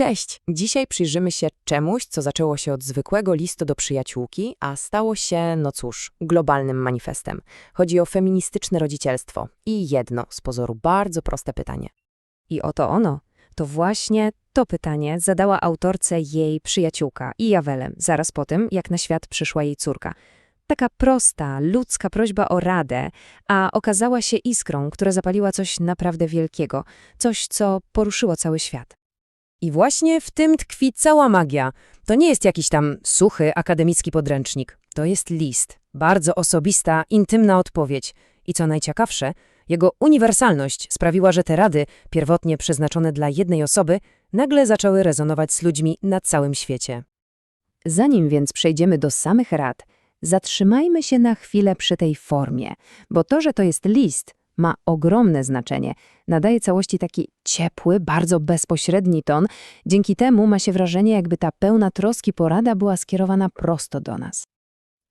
Cześć! Dzisiaj przyjrzymy się czemuś, co zaczęło się od zwykłego listu do przyjaciółki, a stało się, no cóż, globalnym manifestem. Chodzi o feministyczne rodzicielstwo. I jedno, z pozoru bardzo proste pytanie. I oto ono. To właśnie to pytanie zadała autorce jej przyjaciółka i Jawelem, zaraz po tym, jak na świat przyszła jej córka. Taka prosta, ludzka prośba o radę, a okazała się iskrą, która zapaliła coś naprawdę wielkiego, coś, co poruszyło cały świat. I właśnie w tym tkwi cała magia. To nie jest jakiś tam suchy, akademicki podręcznik. To jest list. Bardzo osobista, intymna odpowiedź. I co najciekawsze, jego uniwersalność sprawiła, że te rady, pierwotnie przeznaczone dla jednej osoby, nagle zaczęły rezonować z ludźmi na całym świecie. Zanim więc przejdziemy do samych rad, zatrzymajmy się na chwilę przy tej formie, bo to, że to jest list, ma ogromne znaczenie. Nadaje całości taki ciepły, bardzo bezpośredni ton. Dzięki temu ma się wrażenie, jakby ta pełna troski porada była skierowana prosto do nas.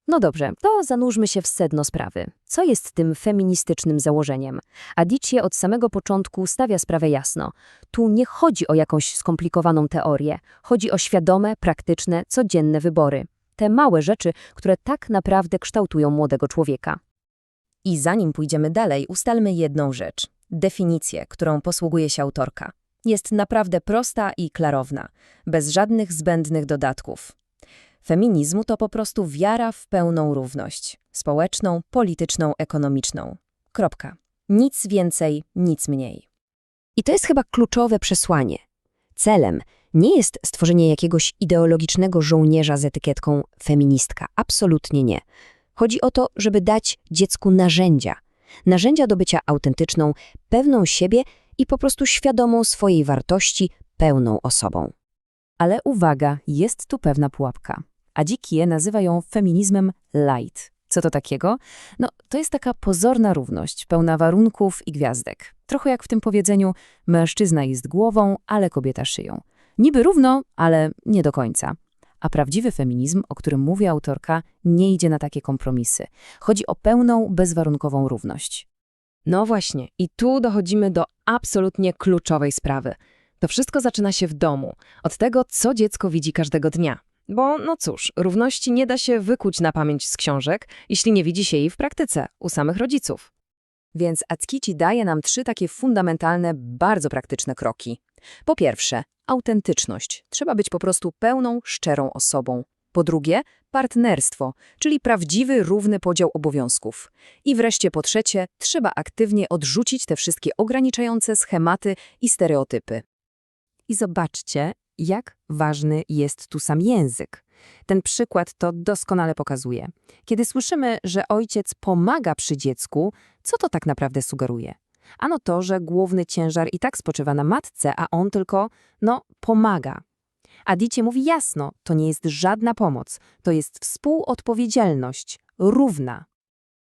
No dobrze, to zanurzmy się w sedno sprawy. Co jest tym feministycznym założeniem? Adichie od samego początku stawia sprawę jasno. Tu nie chodzi o jakąś skomplikowaną teorię. Chodzi o świadome, praktyczne, codzienne wybory. Te małe rzeczy, które tak naprawdę kształtują młodego człowieka. I zanim pójdziemy dalej, ustalmy jedną rzecz. Definicję, którą posługuje się autorka. Jest naprawdę prosta i klarowna, bez żadnych zbędnych dodatków. Feminizm to po prostu wiara w pełną równość. Społeczną, polityczną, ekonomiczną. Kropka. Nic więcej, nic mniej. I to jest chyba kluczowe przesłanie. Celem nie jest stworzenie jakiegoś ideologicznego żołnierza z etykietką feministka. Absolutnie nie. Chodzi o to, żeby dać dziecku narzędzia. Narzędzia do bycia autentyczną, pewną siebie i po prostu świadomą swojej wartości, pełną osobą. Ale uwaga, jest tu pewna pułapka. A dzikie nazywa ją feminizmem light. Co to takiego? No, to jest taka pozorna równość, pełna warunków i gwiazdek. Trochę jak w tym powiedzeniu, mężczyzna jest głową, ale kobieta szyją. Niby równo, ale nie do końca. A prawdziwy feminizm, o którym mówi autorka, nie idzie na takie kompromisy. Chodzi o pełną, bezwarunkową równość. No właśnie, i tu dochodzimy do absolutnie kluczowej sprawy. To wszystko zaczyna się w domu, od tego, co dziecko widzi każdego dnia. Bo, no cóż, równości nie da się wykuć na pamięć z książek, jeśli nie widzi się jej w praktyce, u samych rodziców. Więc Atkici daje nam trzy takie fundamentalne, bardzo praktyczne kroki. Po pierwsze, autentyczność. Trzeba być po prostu pełną, szczerą osobą. Po drugie, partnerstwo, czyli prawdziwy, równy podział obowiązków. I wreszcie po trzecie, trzeba aktywnie odrzucić te wszystkie ograniczające schematy i stereotypy. I zobaczcie, jak ważny jest tu sam język. Ten przykład to doskonale pokazuje. Kiedy słyszymy, że ojciec pomaga przy dziecku, co to tak naprawdę sugeruje? Ano to, że główny ciężar i tak spoczywa na matce, a on tylko, no, pomaga. Adicie mówi jasno, to nie jest żadna pomoc, to jest współodpowiedzialność, równa.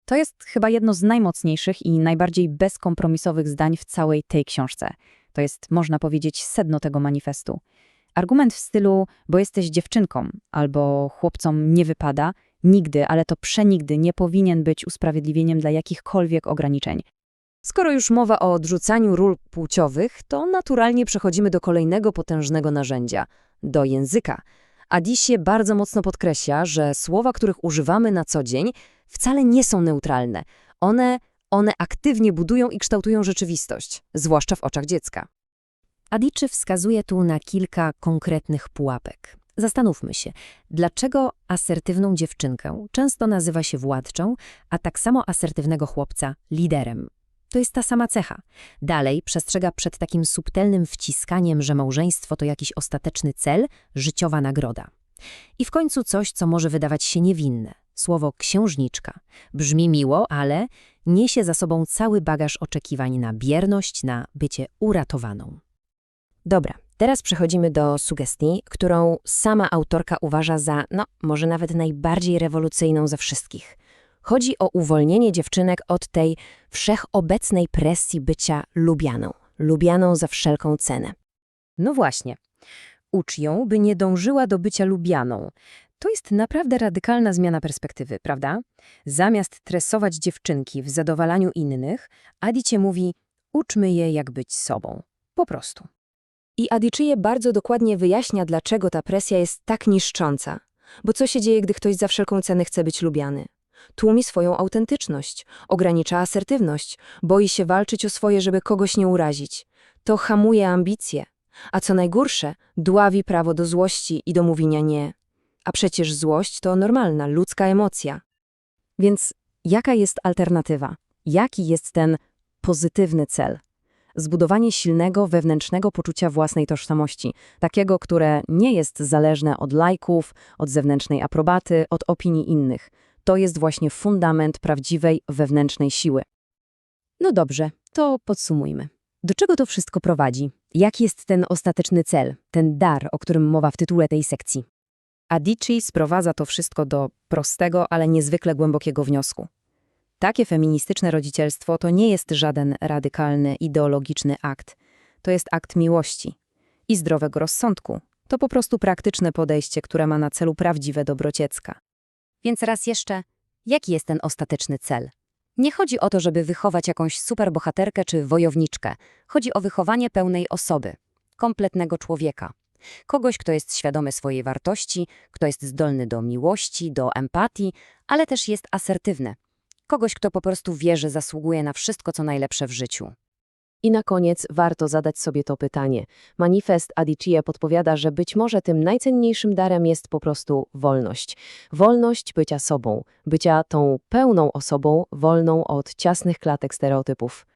To jest chyba jedno z najmocniejszych i najbardziej bezkompromisowych zdań w całej tej książce. To jest, można powiedzieć, sedno tego manifestu. Argument w stylu, bo jesteś dziewczynką, albo chłopcom nie wypada, nigdy, ale to przenigdy nie powinien być usprawiedliwieniem dla jakichkolwiek ograniczeń. Skoro już mowa o odrzucaniu ról płciowych, to naturalnie przechodzimy do kolejnego potężnego narzędzia – do języka. Adisie bardzo mocno podkreśla, że słowa, których używamy na co dzień, wcale nie są neutralne. One, one aktywnie budują i kształtują rzeczywistość, zwłaszcza w oczach dziecka. Adiczy wskazuje tu na kilka konkretnych pułapek. Zastanówmy się, dlaczego asertywną dziewczynkę często nazywa się władczą, a tak samo asertywnego chłopca liderem. To jest ta sama cecha. Dalej przestrzega przed takim subtelnym wciskaniem, że małżeństwo to jakiś ostateczny cel, życiowa nagroda. I w końcu coś, co może wydawać się niewinne. Słowo księżniczka. Brzmi miło, ale niesie za sobą cały bagaż oczekiwań na bierność, na bycie uratowaną. Dobra, teraz przechodzimy do sugestii, którą sama autorka uważa za, no, może nawet najbardziej rewolucyjną ze wszystkich. Chodzi o uwolnienie dziewczynek od tej wszechobecnej presji bycia lubianą, lubianą za wszelką cenę. No właśnie, ucz ją, by nie dążyła do bycia lubianą. To jest naprawdę radykalna zmiana perspektywy, prawda? Zamiast tresować dziewczynki w zadowalaniu innych, Adicie mówi, uczmy je jak być sobą. Po prostu. I Adichie bardzo dokładnie wyjaśnia, dlaczego ta presja jest tak niszcząca. Bo co się dzieje, gdy ktoś za wszelką cenę chce być lubiany? Tłumi swoją autentyczność, ogranicza asertywność, boi się walczyć o swoje, żeby kogoś nie urazić. To hamuje ambicje. A co najgorsze, dławi prawo do złości i do mówienia nie. A przecież złość to normalna, ludzka emocja. Więc jaka jest alternatywa? Jaki jest ten pozytywny cel? Zbudowanie silnego, wewnętrznego poczucia własnej tożsamości, takiego, które nie jest zależne od lajków, od zewnętrznej aprobaty, od opinii innych. To jest właśnie fundament prawdziwej wewnętrznej siły. No dobrze, to podsumujmy. Do czego to wszystko prowadzi? Jaki jest ten ostateczny cel, ten dar, o którym mowa w tytule tej sekcji? Adichie sprowadza to wszystko do prostego, ale niezwykle głębokiego wniosku. Takie feministyczne rodzicielstwo to nie jest żaden radykalny, ideologiczny akt. To jest akt miłości i zdrowego rozsądku. To po prostu praktyczne podejście, które ma na celu prawdziwe dobro dziecka. Więc raz jeszcze, jaki jest ten ostateczny cel? Nie chodzi o to, żeby wychować jakąś superbohaterkę czy wojowniczkę. Chodzi o wychowanie pełnej osoby, kompletnego człowieka. Kogoś, kto jest świadomy swojej wartości, kto jest zdolny do miłości, do empatii, ale też jest asertywny. Kogoś, kto po prostu wie, że zasługuje na wszystko, co najlepsze w życiu. I na koniec warto zadać sobie to pytanie. Manifest Adichie podpowiada, że być może tym najcenniejszym darem jest po prostu wolność. Wolność bycia sobą, bycia tą pełną osobą, wolną od ciasnych klatek stereotypów.